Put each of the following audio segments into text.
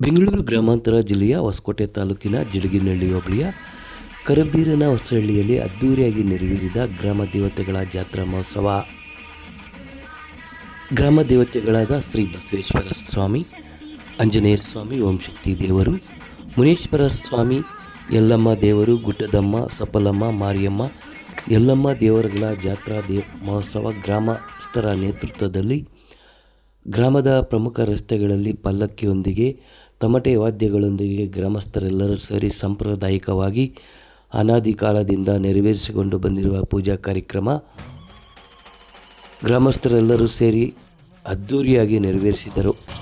ಬೆಂಗಳೂರು ಗ್ರಾಮಾಂತರ ಜಿಲ್ಲೆಯ ಹೊಸಕೋಟೆ ತಾಲೂಕಿನ ಜಿಡಗಿನಹಳ್ಳಿ ಹೋಬಳಿಯ ಕರಬೀರನ ಹೊಸಹಳ್ಳಿಯಲ್ಲಿ ಅದ್ದೂರಿಯಾಗಿ ನೆರವೇರಿದ ಗ್ರಾಮ ದೇವತೆಗಳ ಜಾತ್ರಾ ಮಹೋತ್ಸವ. ಗ್ರಾಮ ದೇವತೆಗಳಾದ ಶ್ರೀ ಬಸವೇಶ್ವರ ಸ್ವಾಮಿ, ಆಂಜನೇಯ ಸ್ವಾಮಿ ಓಂಶಕ್ತಿ ದೇವರು, ಮುನೇಶ್ವರ ಸ್ವಾಮಿ, ಯಲ್ಲಮ್ಮ ದೇವರು, ಗುಡ್ಡದಮ್ಮ ಸಫಲಮ್ಮ ಮಾರಿಯಮ್ಮ, ಯಲ್ಲಮ್ಮ ದೇವರುಗಳ ಜಾತ್ರಾ ದೇವ ಮಹೋತ್ಸವ ಗ್ರಾಮಸ್ಥರ ನೇತೃತ್ವದಲ್ಲಿ ಗ್ರಾಮದ ಪ್ರಮುಖ ರಸ್ತೆಗಳಲ್ಲಿ ಪಲ್ಲಕ್ಕಿಯೊಂದಿಗೆ, ತಮಟೆ ವಾದ್ಯಗಳೊಂದಿಗೆ ಗ್ರಾಮಸ್ಥರೆಲ್ಲರೂ ಸೇರಿ ಸಾಂಪ್ರದಾಯಿಕವಾಗಿ ಅನಾದಿ ಕಾಲದಿಂದ ನೆರವೇರಿಸಿಕೊಂಡು ಬಂದಿರುವ ಪೂಜಾ ಕಾರ್ಯಕ್ರಮ ಗ್ರಾಮಸ್ಥರೆಲ್ಲರೂ ಸೇರಿ ಅದ್ಧೂರಿಯಾಗಿ ನೆರವೇರಿಸಿದರು.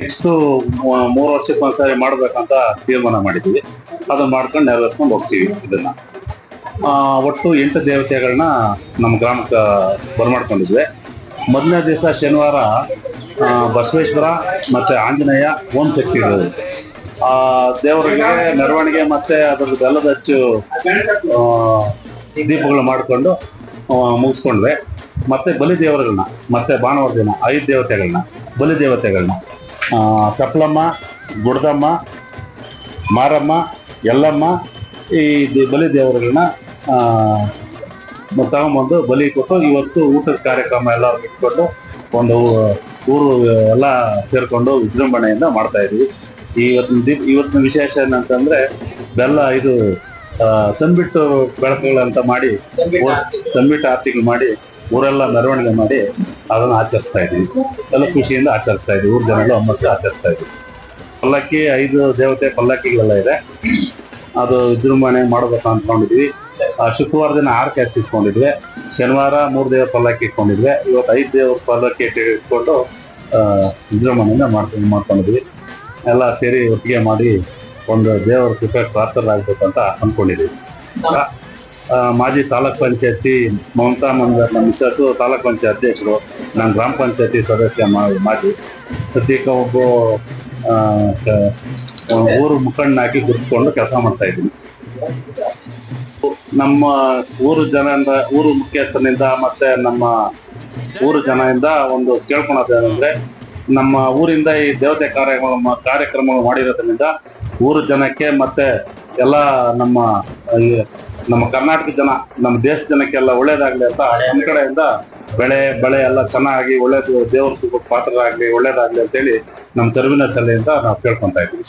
ನೆಕ್ಸ್ಟ್ ಮೂರು ವರ್ಷಕ್ಕೆ ಒಂದ್ಸರಿ ಮಾಡ್ಬೇಕಂತ ತೀರ್ಮಾನ ಮಾಡಿದ್ವಿ. ಅದನ್ನ ಮಾಡ್ಕೊಂಡು ನೆರವೇರಿಸ್ಕೊಂಡು ಹೋಗ್ತೀವಿ ಇದನ್ನ. ಒಟ್ಟು ಎಂಟು ದೇವತೆಗಳನ್ನ ನಮ್ಮ ಗ್ರಾಮಕ್ಕೆ ಬರಮಾಡ್ಕೊಂಡಿದ್ವಿ. ಮೊದಲನೇ ದಿವಸ ಶನಿವಾರ ಬಸವೇಶ್ವರ ಮತ್ತೆ ಆಂಜನೇಯ ಓಂ ಶಕ್ತಿ ಆ ದೇವರಿಗೆ ಮೆರವಣಿಗೆ ಮತ್ತೆ ಅದರ ಬೆಲ್ಲದ ಹಚ್ಚು ದೀಪಗಳು ಮಾಡಿಕೊಂಡು ಮುಗಿಸ್ಕೊಂಡ್ವಿ. ಮತ್ತೆ ಬಲಿ ದೇವರುಗಳನ್ನ, ಮತ್ತೆ ಭಾನುವಾರ ದಿನ ಐದು ದೇವತೆಗಳನ್ನ, ಬಲಿ ದೇವತೆಗಳನ್ನ. ಸಪ್ಲಮ್ಮ ಗುಡ್ದಮ್ಮ ಮಾರಮ್ಮ ಎಲ್ಲಮ್ಮ ಈ ದಿ- ಬಲಿ ದೇವರುಗಳನ್ನ ತಗೊಂಬಂದು ಬಲಿ ಕೊಟ್ಟು ಇವತ್ತು ಊಟದ ಕಾರ್ಯಕ್ರಮ ಎಲ್ಲ ಇಟ್ಕೊಂಡು ಒಂದು ಊರು ಎಲ್ಲ ಸೇರಿಕೊಂಡು ವಿಜೃಂಭಣೆಯಿಂದ ಮಾಡ್ತಾ ಇದ್ದೀವಿ ಇವತ್ತಿನ ದಿ ಇವತ್ತಿನ ವಿಶೇಷ ಏನಂತಂದ್ರೆ ಬೆಲ್ಲ ಇದು ತಂಬಿಟ್ಟು ಬೆಳಕುಗಳಂತ ಮಾಡಿ ತಂಬಿಟ್ಟು ಆರತಿಗಳು ಮಾಡಿ ಊರೆಲ್ಲ ಮೆರವಣಿಗೆ ಮಾಡಿ ಅದನ್ನು ಆಚರಿಸ್ತಾ ಇದ್ವಿ ಎಲ್ಲ ಖುಷಿಯಿಂದ ಆಚರಿಸ್ತಾ ಇದ್ವಿ ಊರು ಜನಗಳು ಒಮ್ಮಕ್ಕೆ ಆಚರಿಸ್ತಾ ಇದ್ವಿ ಪಲ್ಲಕ್ಕಿ ಐದು ದೇವತೆ ಪಲ್ಲಕ್ಕಿಗಳೆಲ್ಲ ಇದೆ. ಅದು ವಿಜೃಂಭಣೆ ಮಾಡ್ಬೇಕು ಅಂದ್ಕೊಂಡಿದ್ವಿ. ಆ, ಶುಕ್ರವಾರ ದಿನ ಆರು ಕ್ಯಾಸ್ಟ್ ಇಟ್ಕೊಂಡಿದ್ವಿ. ಶನಿವಾರ ಮೂರು ದೇವ್ರ ಪಲ್ಲಕ್ಕಿ ಇಟ್ಕೊಂಡಿದ್ವಿ. ಇವತ್ತು ಐದು ದೇವ್ರ ಪಲ್ಲಕ್ಕಿ ಇಟ್ಕೊಂಡು ವಿಜೃಂಭಣೆಯಿಂದ ಮಾಡ್ಕೊಂಡು ಮಾಡ್ಕೊಂಡಿದ್ವಿ. ಎಲ್ಲ ಸೇರಿ ಒಟ್ಟಿಗೆ ಮಾಡಿ ಒಂದು ದೇವರ ಕೃಪೆ ಪ್ರಾರ್ಥರಾಗ್ಬೇಕಂತ ಆಗಬೇಕಂತ ಆ, ಮಾಜಿ ತಾಲೂಕ್ ಪಂಚಾಯತಿ ಮಮತಾ ಮಂದರ್ ನಮ್ಮ ಮಿಸ್ಸಸ್ಸು ತಾಲೂಕ್ ಪಂಚಾಯತ್ ಅಧ್ಯಕ್ಷರು ನಾನು ಗ್ರಾಮ ಪಂಚಾಯತಿ ಸದಸ್ಯ ಮಾಜಿ. ಪ್ರತ್ಯೇಕ ಒಬ್ಬ ಊರು ಮುಖಂಡನಾಗಿ ಗುರುತಿಸ್ಕೊಂಡು ಕೆಲಸ ಮಾಡ್ತಾ ಇದ್ದೀನಿ. ನಮ್ಮ ಊರು ಜನರಿಂದ, ಊರು ಮುಖ್ಯಸ್ಥನಿಂದ ಮತ್ತೆ ನಮ್ಮ ಊರು ಜನದಿಂದ ಒಂದು ಕೇಳ್ಕೊಳೋದೇನೆಂದ್ರೆ ನಮ್ಮ ಊರಿಂದ ಈ ದೇವತೆ ಕಾರ್ಯಕ್ರಮ ಕಾರ್ಯಕ್ರಮಗಳು ಮಾಡಿರೋದ್ರಿಂದ ಊರು ಜನಕ್ಕೆ ಮತ್ತೆ ಎಲ್ಲ ನಮ್ಮ ನಮ್ಮ ಕರ್ನಾಟಕ ಜನ, ನಮ್ಮ ದೇಶ ಜನಕ್ಕೆಲ್ಲ ಒಳ್ಳೇದಾಗ್ಲಿ ಅಂತ ನಮ್ಮ ಕಡೆಯಿಂದ ಬೆಳೆ ಬೆಳೆ ಎಲ್ಲ ಚೆನ್ನಾಗಿ ಒಳ್ಳೇದು ದೇವರ ಪಾತ್ರರಾಗ್ಲಿ, ಒಳ್ಳೇದಾಗ್ಲಿ ಅಂತೇಳಿ ನಮ್ಮ ಕರುವಿನ ಸಲಹೆಯಿಂದ ನಾವು ಕೇಳ್ಕೊಂತಾ ಇದ್ದೀವಿ.